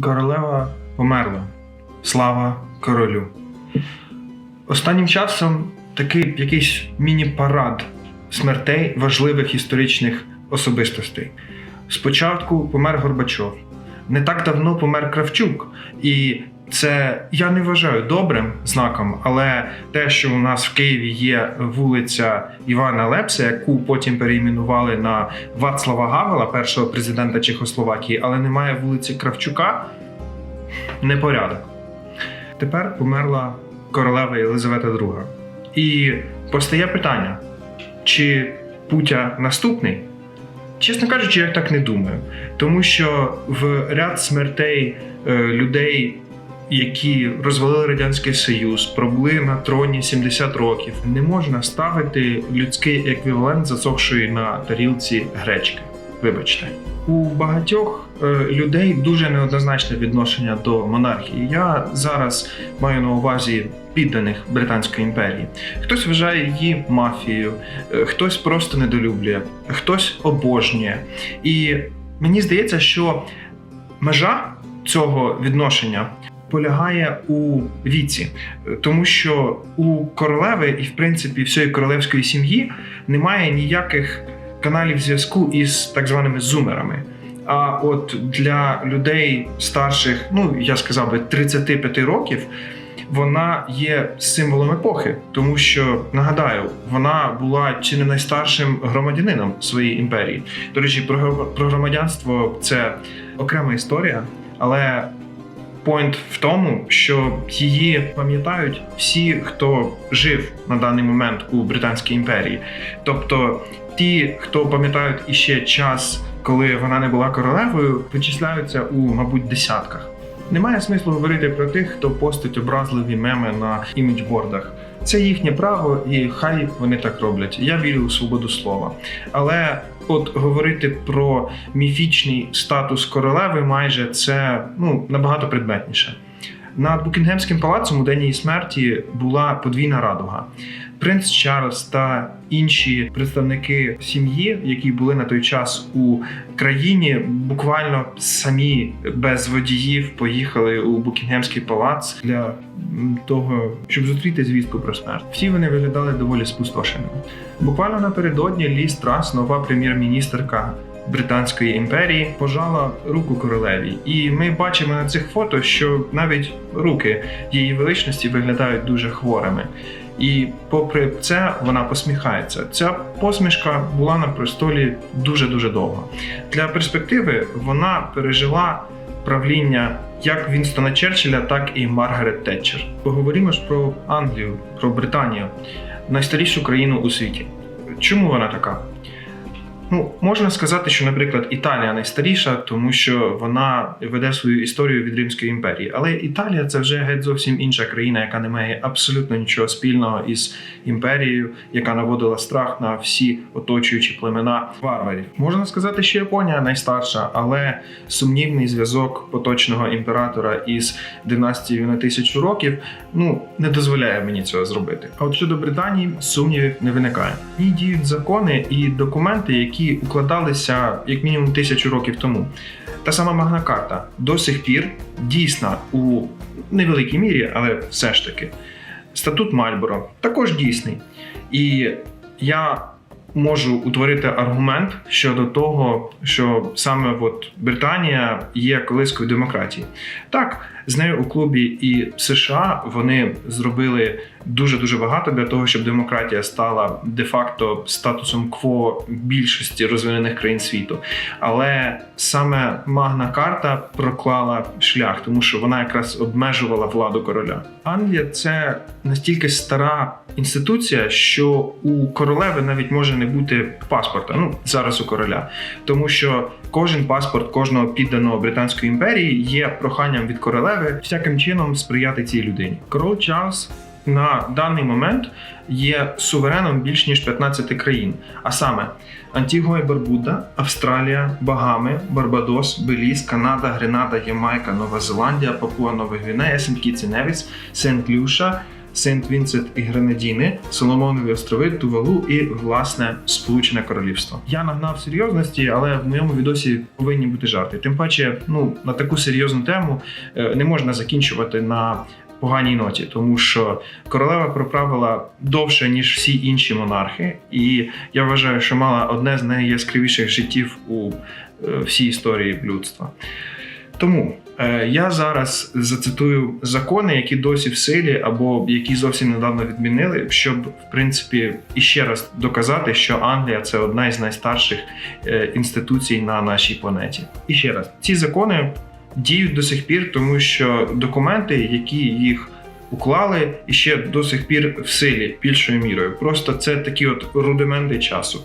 Королева померла. Слава королю. Останнім часом такий якийсь міні-парад смертей важливих історичних особистостей. Спочатку помер Горбачов. Не так давно помер Кравчук. І це я не вважаю добрим знаком, але те, що у нас в Києві є вулиця Івана Лепса, яку потім перейменували на Вацлава Гавела, першого президента Чехословакії, але немає вулиці Кравчука, непорядок. Тепер померла королева Єлизавета II. І постає питання: чи Путя наступний? Чесно кажучи, я так не думаю. Тому що в ряд смертей е, людей, які розвалили Радянський Союз, пробули на троні 70 років, не можна ставити людський еквівалент засохшої на тарілці гречки. Вибачте, у багатьох е, людей дуже неоднозначне відношення до монархії. Я зараз маю на увазі підданих Британської імперії. Хтось вважає її мафією, е, хтось просто недолюблює, хтось обожнює. І мені здається, що межа цього відношення полягає у віці, тому що у королеви і, в принципі, всієї королевської сім'ї немає ніяких каналів зв'язку із так званими зумерами. А от для людей старших, ну я сказав би 35 років, вона є символом епохи, тому що нагадаю, вона була чи не найстаршим громадянином своєї імперії. До речі, про громадянство це окрема історія, але Пойнт в тому, що її пам'ятають всі, хто жив на даний момент у Британській імперії. Тобто ті, хто пам'ятають іще час, коли вона не була королевою, вичисляються у, мабуть, десятках. Немає смислу говорити про тих, хто постить образливі меми на іміджбордах. Це їхнє право, і хай вони так роблять. Я вірю у свободу слова. Але от говорити про міфічний статус королеви, майже це ну набагато предметніше. Над Букінгемським палацом у день її смерті була подвійна радуга. Принц Чарльз та інші представники сім'ї, які були на той час у країні, буквально самі без водіїв поїхали у Букінгемський палац для того, щоб зустріти звістку про смерть. Всі вони виглядали доволі спустошеними. Буквально напередодні Лі Страс, нова прем'єр-міністерка Британської імперії, пожала руку королеві, і ми бачимо на цих фото, що навіть руки її величності виглядають дуже хворими. І попри це вона посміхається. Ця посмішка була на престолі дуже дуже довго. Для перспективи вона пережила правління як Вінстона Черчилля, так і Маргарет Тетчер. Поговоримо ж про Англію, про Британію, найстарішу країну у світі. Чому вона така? Ну, можна сказати, що, наприклад, Італія найстаріша, тому що вона веде свою історію від Римської імперії. Але Італія це вже геть зовсім інша країна, яка не має абсолютно нічого спільного із імперією, яка наводила страх на всі оточуючі племена варварів. Можна сказати, що Японія найстарша, але сумнівний зв'язок поточного імператора із династією на тисячу років ну не дозволяє мені цього зробити. А от щодо Британії сумнівів не виникає. Ній діють закони і документи, які укладалися як мінімум тисячу років тому. Та сама Магна Карта до сих пір дійсна у невеликій мірі, але все ж таки. Статут Мальборо також дійсний. І я можу утворити аргумент щодо того, що саме от Британія є колискою демократії. Так, з нею у клубі і США вони зробили дуже дуже багато для того, щоб демократія стала де-факто статусом кво більшості розвинених країн світу. Але саме Магна Карта проклала шлях, тому що вона якраз обмежувала владу короля. Англія це настільки стара інституція, що у королеви навіть може не бути паспорта. Ну зараз у короля, тому що кожен паспорт кожного підданого Британської імперії є проханням від королеви всяким чином сприяти цій людині. Король Чарльз на даний момент є сувереном більш ніж 15 країн, а саме Антігуа і Барбуда, Австралія, Багами, Барбадос, Беліз, Канада, Гренада, Ямайка, Нова Зеландія, Папуа Нова Гвінея, Сент Кітс і Невіс, Сент Люша, Сент Вінсент і Гренадіни, Соломонові острови, Тувалу і власне Сполучене Королівство. Я нагнав серйозності, але в моєму відосі повинні бути жарти. Тим паче, ну на таку серйозну тему е, не можна закінчувати на поганій ноті, тому що королева проправила довше ніж всі інші монархи, і я вважаю, що мала одне з найяскравіших життів у е, всій історії людства. Тому я зараз зацитую закони, які досі в силі, або які зовсім недавно відмінили, щоб в принципі іще раз доказати, що Англія це одна із найстарших е, інституцій на нашій планеті. І ще раз, ці закони діють до сих пір, тому що документи, які їх уклали, і ще до сих пір в силі більшою мірою. Просто це такі от рудименти часу.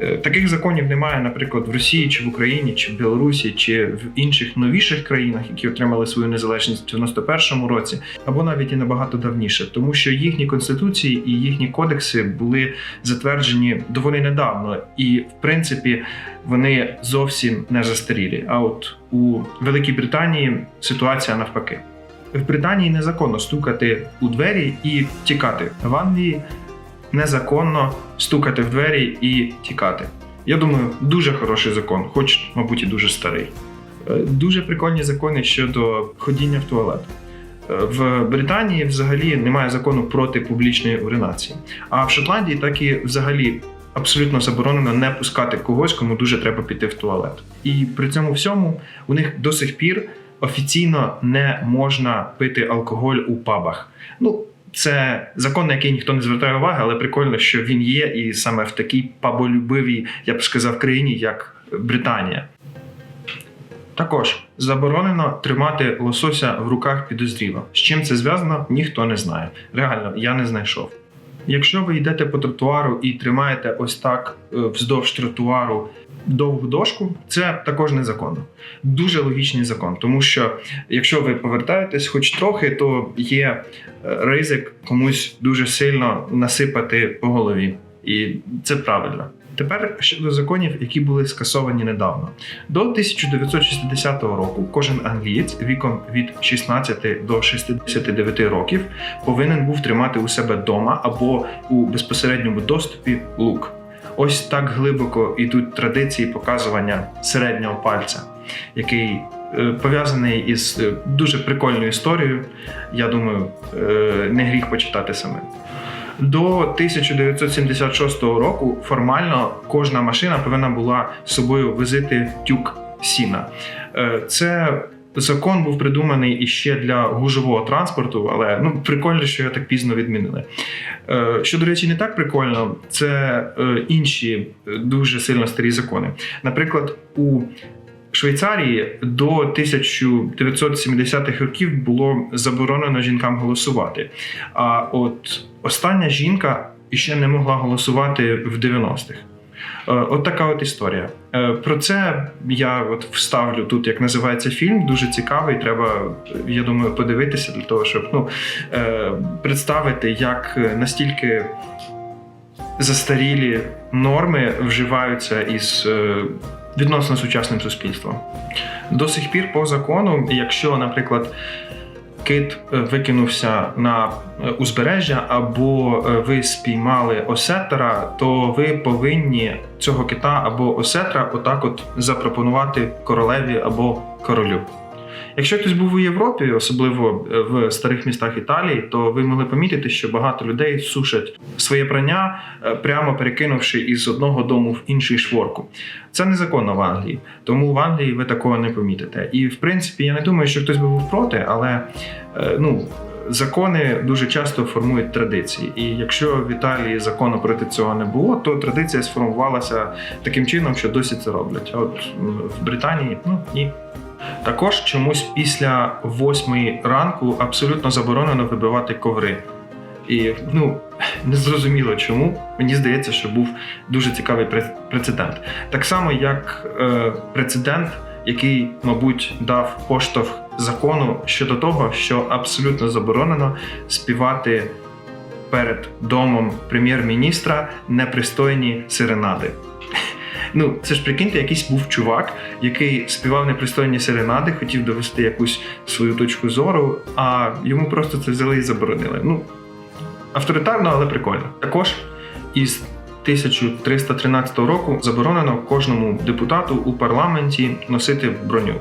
Е, Таких законів немає, наприклад, в Росії чи в Україні, чи в Білорусі, чи в інших новіших країнах, які отримали свою незалежність в 91-му році, або навіть і набагато давніше, тому що їхні конституції і їхні кодекси були затверджені доволі недавно, і в принципі вони зовсім не застарілі. А от у Великій Британії ситуація навпаки. В Британії незаконно стукати у двері і тікати. В Англії незаконно стукати в двері і тікати. Я думаю, дуже хороший закон, хоч, мабуть, і дуже старий. Е, Дуже прикольні закони щодо ходіння в туалет. Е, В Британії взагалі немає закону проти публічної уринації. А в Шотландії так і взагалі абсолютно заборонено не пускати когось, кому дуже треба піти в туалет. І при цьому всьому у них до сих пір офіційно не можна пити алкоголь у пабах. Ну, це закон, на який ніхто не звертає уваги, але прикольно, що він є, і саме в такій паболюбивій, я б сказав, країні, як Британія. Також заборонено тримати лосося в руках підозріло. З чим це зв'язано, ніхто не знає. Реально, я не знайшов. Якщо ви йдете по тротуару і тримаєте ось так е, вздовж тротуару довгу дошку, це також незаконно. Дуже логічний закон, тому що якщо ви повертаєтесь хоч трохи, то є е, ризик комусь дуже сильно насипати по голові. І це правильно. Тепер щодо законів, які були скасовані недавно. До 1960 року кожен англієць віком від 16 до 69 років повинен був тримати у себе вдома або у безпосередньому доступі лук. Ось так глибоко йдуть традиції показування середнього пальця, який е, пов'язаний із е, дуже прикольною історією. Я думаю, е, не гріх почитати самим. До 1976 року формально кожна машина повинна була з собою возити тюк сіна. Е, Це закон був придуманий іще для гужового транспорту, але ну прикольно, що його так пізно відмінили. Е, Що, до речі, не так прикольно, це е, інші дуже сильно старі закони. Наприклад, у Швейцарії до 1970-х років було заборонено жінкам голосувати. А от остання жінка іще не могла голосувати в 90-х. Е, От така от історія. Е, Про це я от вставлю тут, як називається фільм. Дуже цікавий. Треба, я думаю, подивитися для того, щоб ну, е, представити, як настільки застарілі норми вживаються із відносно сучасним суспільством. До сих пір по закону, якщо, наприклад, кит е, викинувся на е, узбережжя, або е, ви спіймали осетра, то ви повинні цього кита або осетра отак от запропонувати королеві або королю. Якщо хтось був у Європі, особливо е, в старих містах Італії, то ви могли помітити, що багато людей сушать своє прання, е, прямо перекинувши із одного дому в інший шворку. Це незаконно в Англії, тому в Англії ви такого не помітите. І в принципі, я не думаю, що хтось був проти, але е, ну. Закони дуже часто формують традиції, і якщо в Італії закону проти цього не було, то традиція сформувалася таким чином, що досі це роблять. А от в Британії ну ні. Також чомусь після восьмої ранку абсолютно заборонено вибивати коври. І ну не зрозуміло чому. Мені здається, що був дуже цікавий прецедент. Так само, як е, прецедент, який, мабуть, дав поштовх закону щодо того, що абсолютно заборонено співати перед домом прем'єр-міністра непристойні серенади. Ну, це ж прикиньте, якийсь був чувак, який співав непристойні серенади, хотів довести якусь свою точку зору, а йому просто це взяли і заборонили. Ну, Авторитарно, але прикольно. Також із 1313 року заборонено кожному депутату у парламенті носити броню.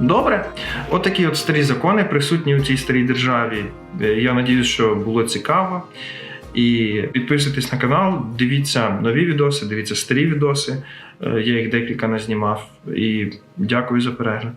Добре, от от старі закони присутні у цій старій державі. Е, Я надіюсь, що було цікаво. І підписуйтесь на канал, дивіться нові відоси, дивіться старі відоси. Е, Я їх декілька назнімав. І дякую за перегляд.